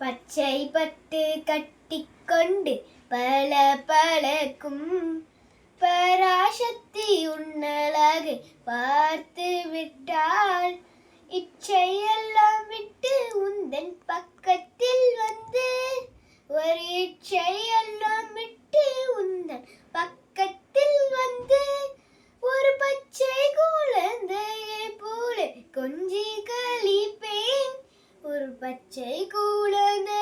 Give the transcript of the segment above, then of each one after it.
பச்சை பட்டு கட்டிக்கொண்டு பல பழக்கும் பராசக்தி உன்னழகு பார்த்து விட்டால் இச்சையெல்லாம் விட்டு உந்தன் பக்கத்தில் வந்து ஒரு இச்சையெல்லாம் விட்டு உந்தன் பக்கத்தில் வந்து ஒரு பச்சை குழந்தையை போல கொஞ்சி களி பச்சை குழந்தை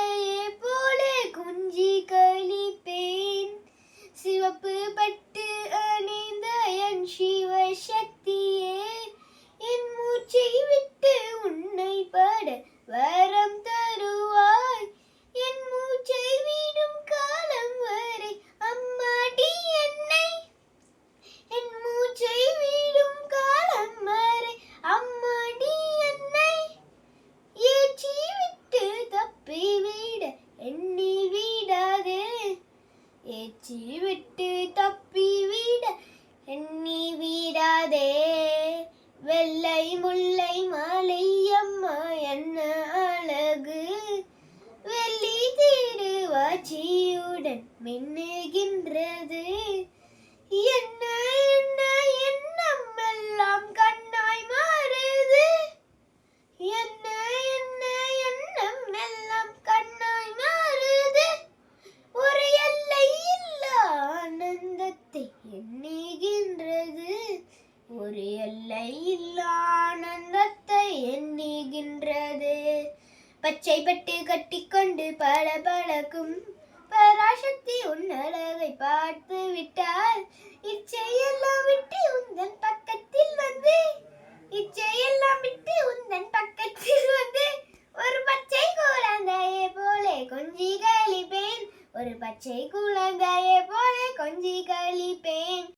அழகு வெள்ளி திருவாச்சியுடன் மின்னுகின்றது. என்ன என்ன எண்ணம் எல்லாம் கண்ணாய் மாறுது? என்ன என்ன எண்ணம் எல்லாம் கண்ணாய் மாறுது? ஒரு எல்லை இல்லா ஆனந்தத்தை எண்ணுகின்றது. ஒரு எல்லை இல்லா பச்சை பட்டு கட்டிக்கொண்டு பல பழக்கும் பராசக்தி உன் அழகை பார்த்து விட்டால் இச்சையெல்லாம் விட்டு உந்தன் பக்கத்தில் வந்து இச்சையெல்லாம் விட்டு உந்தன் பக்கத்தில் வந்து ஒரு பச்சை குழந்தையை போலே கொஞ்சி கழிப்பேன். ஒரு பச்சை குழந்தையை போலே கொஞ்சி கழிப்பேன்.